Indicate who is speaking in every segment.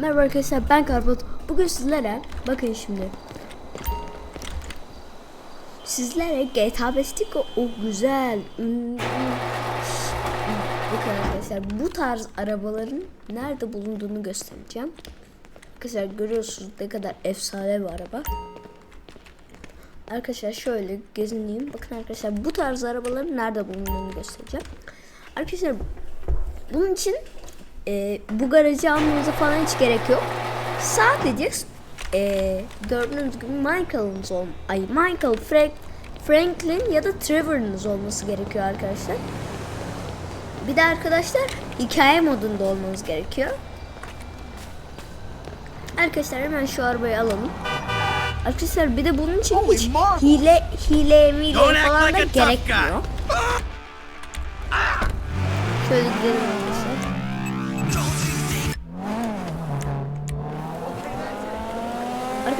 Speaker 1: Merhaba arkadaşlar ben Karpot. Bugün sizlere bakın şimdi. Sizlere GTA 5'teki o güzel hmm, bakın arkadaşlar bu tarz arabaların nerede bulunduğunu göstereceğim. Arkadaşlar görüyorsunuz ne kadar efsane bir araba. Arkadaşlar şöyle gezineyim. Bakın arkadaşlar bu tarz arabaların nerede bulunduğunu göstereceğim. Arkadaşlar bunun için e, bu garajı almanıza falan hiç gerek yok. Sadece e, gördüğünüz gibi Michael'ınız ol, ay Michael Frank, Franklin ya da Trevor'ınız olması gerekiyor arkadaşlar. Bir de arkadaşlar hikaye modunda olmanız gerekiyor. Arkadaşlar hemen şu arabayı alalım. Arkadaşlar bir de bunun için hiç hile hile mile falan da gerekmiyor. Şöyle gidelim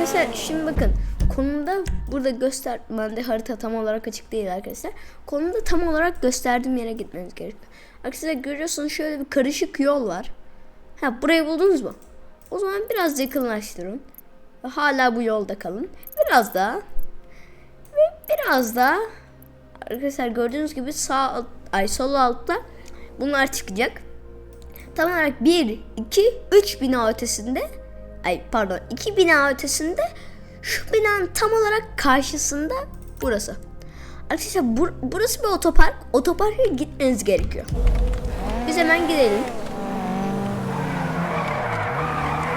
Speaker 1: arkadaşlar. Şimdi bakın konumda burada göster bende harita tam olarak açık değil arkadaşlar. Konumda tam olarak gösterdiğim yere gitmeniz gerekiyor. Arkadaşlar görüyorsunuz şöyle bir karışık yol var. Ha burayı buldunuz mu? O zaman biraz yakınlaştırın. Ve hala bu yolda kalın. Biraz daha. Ve biraz daha. Arkadaşlar gördüğünüz gibi sağ alt, ay sol altta bunlar çıkacak. Tam olarak 1, 2, 3 bina ötesinde ay pardon 2 bina ötesinde şu binanın tam olarak karşısında burası. Arkadaşlar bur- burası bir otopark. Otoparka gitmeniz gerekiyor. Biz hemen gidelim.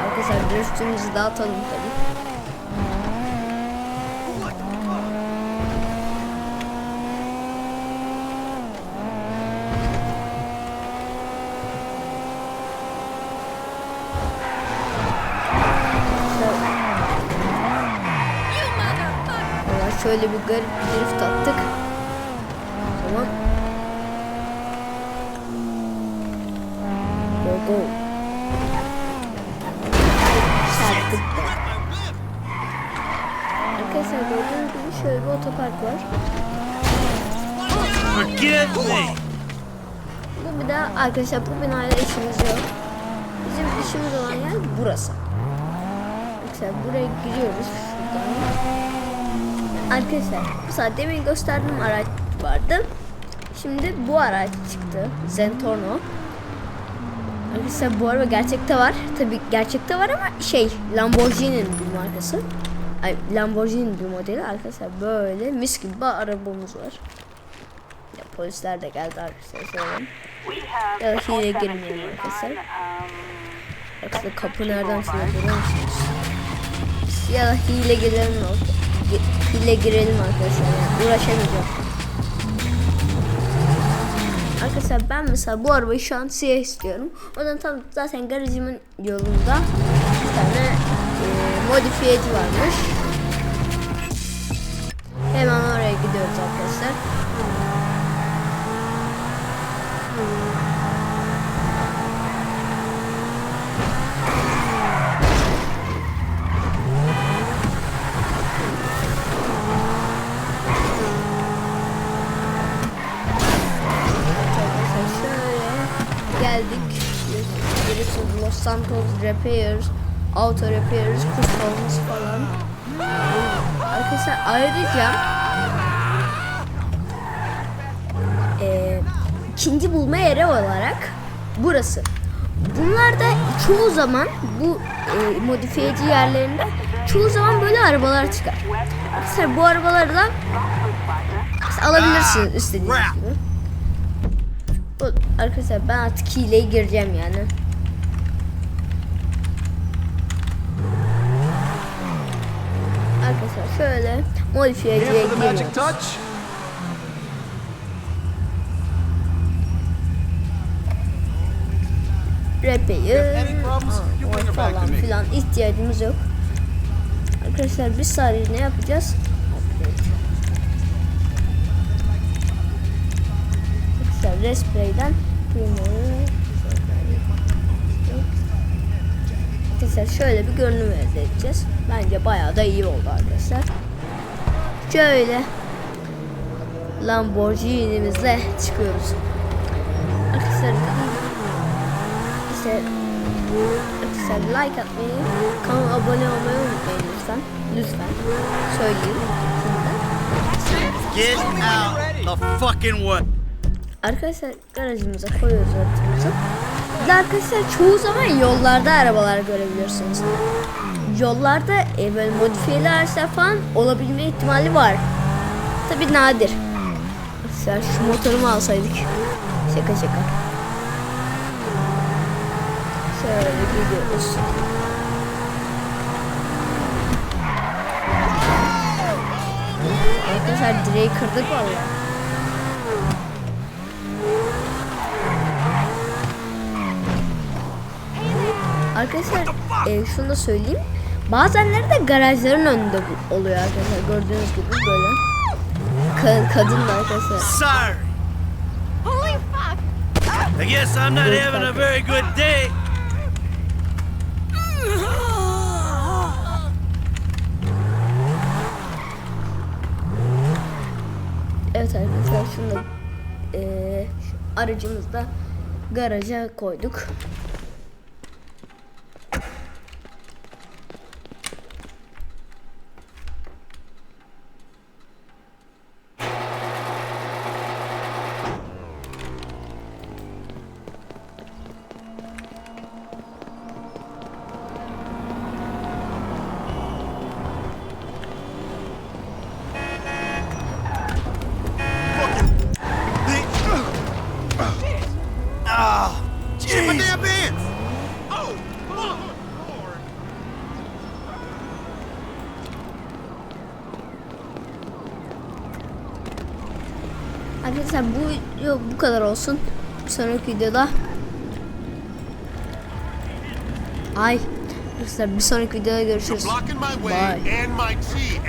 Speaker 1: Arkadaşlar driftimizi dağıtalım tabii. Şöyle bir garip bir drift attık. Tamam. Go go. Çarptık da. Arkadaşlar gördüğünüz gibi şöyle bir otopark var.
Speaker 2: Forgive me.
Speaker 1: Bu bir de arkadaşlar bu binayla işimiz yok. Bizim işimiz olan yer burası. Arkadaşlar buraya giriyoruz şuradan. Arkadaşlar mesela demin gösterdiğim araç vardı. Şimdi bu araç çıktı. Zentorno. Arkadaşlar bu araba gerçekte var. Tabi gerçekte var ama şey Lamborghini'nin bir markası. Ay Lamborghini'nin bir modeli arkadaşlar böyle mis gibi bir arabamız var. Ya polisler de geldi arkadaşlar söyleyeyim. Ya hile girmeyelim arkadaşlar. Arkadaşlar kapı nereden görüyor musunuz? Ya da hile girelim oldu. Hile girelim arkadaşlar uğraşamayacağım. Arkadaşlar ben mesela bu arabayı şu an siyah istiyorum. O yüzden tam zaten garajımın yolunda bir tane e, modifiyeci varmış. Hemen oraya gidiyoruz. Arkadaşlar şöyle geldik. Görüyorsunuz Los Santos Repairs, Auto Repairs, Customs falan. Arkadaşlar ayrıca eee, ikinci bulma yeri olarak burası. Bunlar da çoğu zaman bu e, modifiyeci yerlerinde çoğu zaman böyle arabalar çıkar. Arkadaşlar bu arabaları da alabilirsiniz istediğiniz gibi. Arkadaşlar ben artık hileye gireceğim yani.
Speaker 2: Bring her back to
Speaker 1: falan filan ihtiyacımız yok. Arkadaşlar bir saniye ne yapacağız? Arkadaşlar respray'den primer'ı Arkadaşlar şöyle bir görünüm elde edeceğiz. Bence bayağı da iyi oldu arkadaşlar. Şöyle Lamborghini'mizle çıkıyoruz. Arkadaşlar işte arkadaşlar like atmayı, kanala abone olmayı unutmayın lütfen. Lütfen. Şimdiden.
Speaker 2: Get out the fucking way.
Speaker 1: Arkadaşlar garajımıza koyuyoruz de arkadaşlar çoğu zaman yollarda arabalar görebiliyorsunuz. Yollarda e, böyle modifiyeli araçlar falan olabilme ihtimali var. Tabi nadir. Mesela şu motorumu alsaydık. Şaka şaka. Şöyle gidiyoruz. Arkadaşlar direği kırdık vallahi. Arkadaşlar e, şunu da söyleyeyim. Bazenleri de garajların önünde oluyor arkadaşlar. Gördüğünüz gibi böyle. Ka- kadın da arkadaşlar.
Speaker 2: Sorry.
Speaker 3: Holy fuck!
Speaker 2: I guess I'm not having a very good day.
Speaker 1: Evet arkadaşlar şunu da e, şu aracımızı da garaja koyduk. Arkadaşlar bu yok bu kadar olsun. Bir sonraki videoda Ay. Arkadaşlar bir sonraki videoda görüşürüz. Bye.